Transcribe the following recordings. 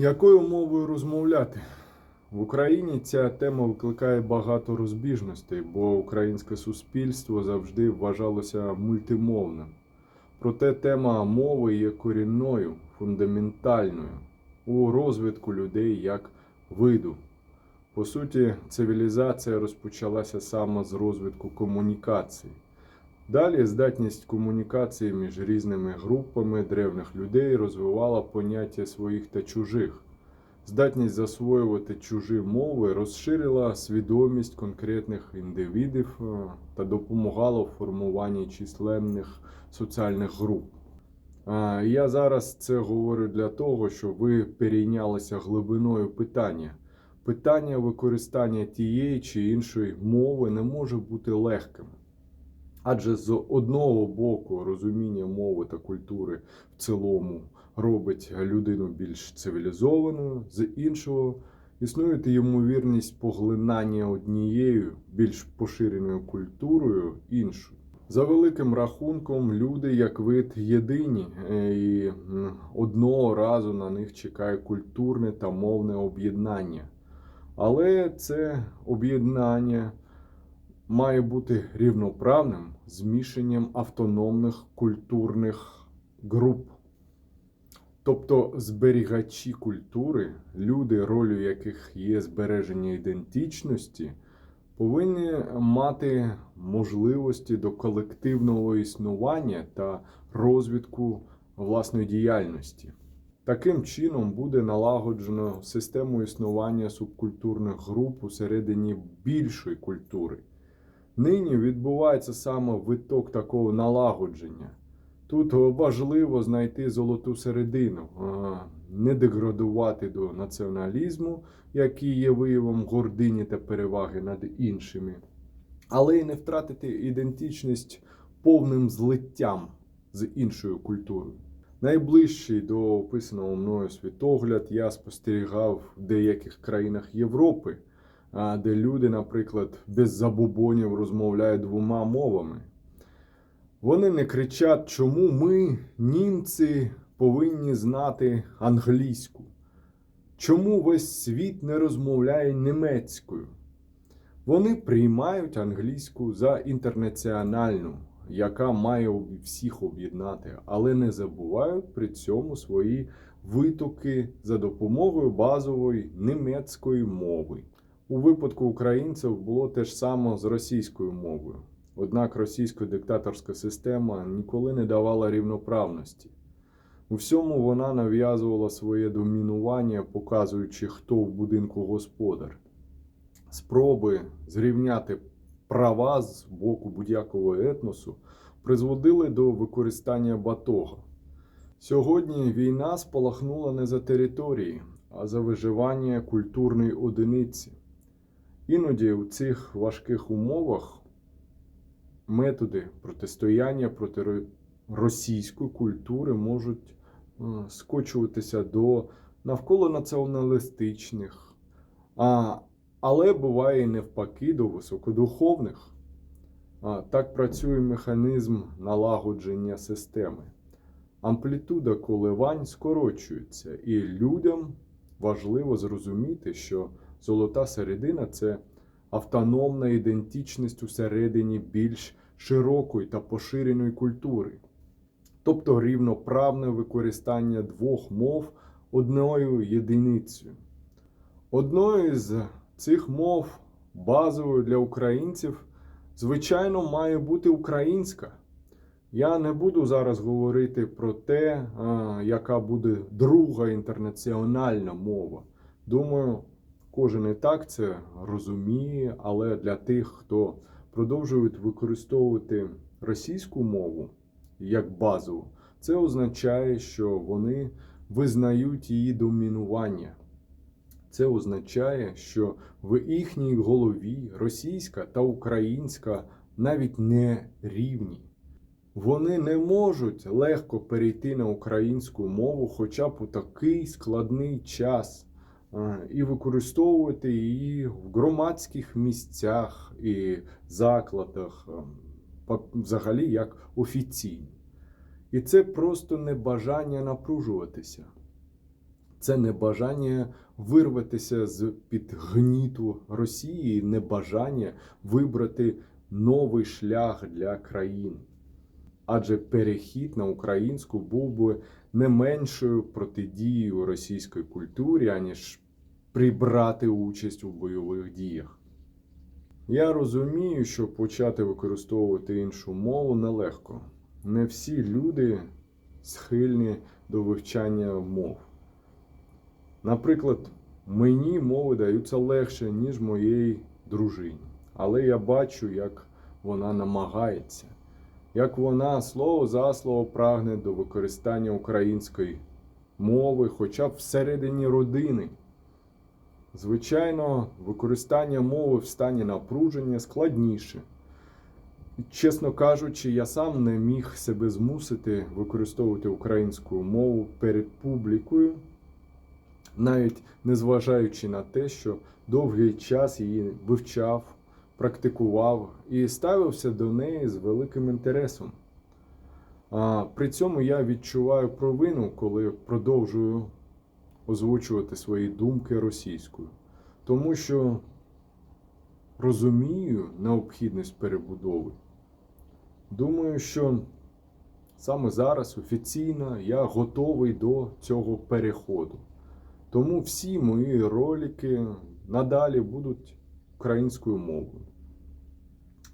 Якою мовою розмовляти? В Україні ця тема викликає багато розбіжностей, бо українське суспільство завжди вважалося мультимовним. Проте тема мови є корінною, фундаментальною у розвитку людей як виду. По суті, цивілізація розпочалася саме з розвитку комунікації. Далі здатність комунікації між різними групами древних людей розвивала поняття своїх та чужих. Здатність засвоювати чужі мови розширила свідомість конкретних індивідів е, та допомагала в формуванні численних соціальних груп. Я зараз це говорю для того, щоб ви перейнялися глибиною питання. Питання використання тієї чи іншої мови не може бути легким. Адже з одного боку розуміння мови та культури в цілому робить людину більш цивілізованою, з іншого існує ймовірність поглинання однією більш поширеною культурою іншою. За великим рахунком, люди як вид єдині, е, і одного разу на них чекає культурне та мовне об'єднання. Але це об'єднання має бути рівноправним змішанням автономних культурних груп. Тобто зберігачі культури, люди, ролью яких є збереження ідентичності, повинні мати можливості до колективного існування та розвитку власної діяльності. Таким чином буде налагоджено систему існування субкультурних груп усередині більшої культури. Нині відбувається саме виток такого налагодження. Тут важливо знайти золоту середину, не деградувати до націоналізму, який є виявом гордині та переваги над іншими, але й не втратити ідентичність повним злиттям з іншою культурою. Найближчий до описаного мною світогляд я спостерігав в деяких країнах Європи, де люди, наприклад, без забобонів розмовляють двома мовами. Вони не кричать, чому ми, німці, повинні знати англійську. Чому весь світ не розмовляє німецькою? Вони приймають англійську за інтернаціональну, яка має всіх об'єднати, але не забувають при цьому свої витоки за допомогою базової німецької мови. У випадку українців було те ж саме з російською мовою. Однак російська диктаторська система ніколи не давала рівноправності. У всьому вона нав'язувала своє домінування, показуючи, хто в будинку господар. Спроби зрівняти права з боку будь-якого етносу призводили до використання батога. Сьогодні війна спалахнула не за території, а за виживання культурної одиниці. Іноді у цих важких умовах методи протистояння проти російської культури можуть е, скочуватися до навколо націоналістичних, а, але буває і навпаки до високодуховних. А, так працює механізм налагодження системи. Амплітуда коливань скорочується, і людям важливо зрозуміти, що золота середина це автономна ідентичність усередині більш широкої та поширеної культури, тобто рівноправне використання двох мов одною єдиницею. Одною з цих мов, базовою для українців, звичайно, має бути українська. Я не буду зараз говорити про те, яка буде друга інтернаціональна мова. Думаю, кожен і так це розуміє, але для тих, хто продовжують використовувати російську мову як базову, це означає, що вони визнають її домінування. Це означає, що в їхній голові російська та українська навіть не рівні. Вони не можуть легко перейти на українську мову хоча б у такий складний час і використовувати її в громадських місцях і закладах, е, взагалі як офіційно. І це просто небажання напружуватися. Це небажання вирватися з під гніту Росії, небажання вибрати новий шлях для країни. Адже перехід на українську був би не меншою протидією російській культурі, аніж прибрати участь у бойових діях. Я розумію, що почати використовувати іншу мову нелегко. Не всі люди схильні до вивчання мов. Наприклад, мені мови даються легше, ніж моїй дружині. Але я бачу, як вона намагається, як вона слово за слово прагне до використання української мови, хоча б всередині родини. Звичайно, використання мови в стані напруження складніше. Чесно кажучи, я сам не міг себе змусити використовувати українську мову перед публікою, навіть незважаючи на те, що довгий час її вивчав, практикував і ставився до неї з великим інтересом. А, при цьому я відчуваю провину, коли продовжую озвучувати свої думки російською, тому що розумію необхідність перебудови. Думаю, що саме зараз офіційно я готовий до цього переходу. Тому всі мої ролики надалі будуть українською мовою.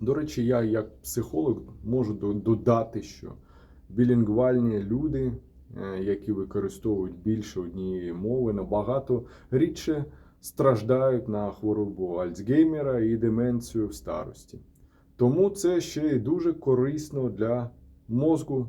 До речі, я як психолог можу додати, що білінгвальні люди, е, які використовують більше однієї мови, набагато рідше страждають на хворобу Альцгеймера і деменцію в старості. Тому це ще й дуже корисно для мозку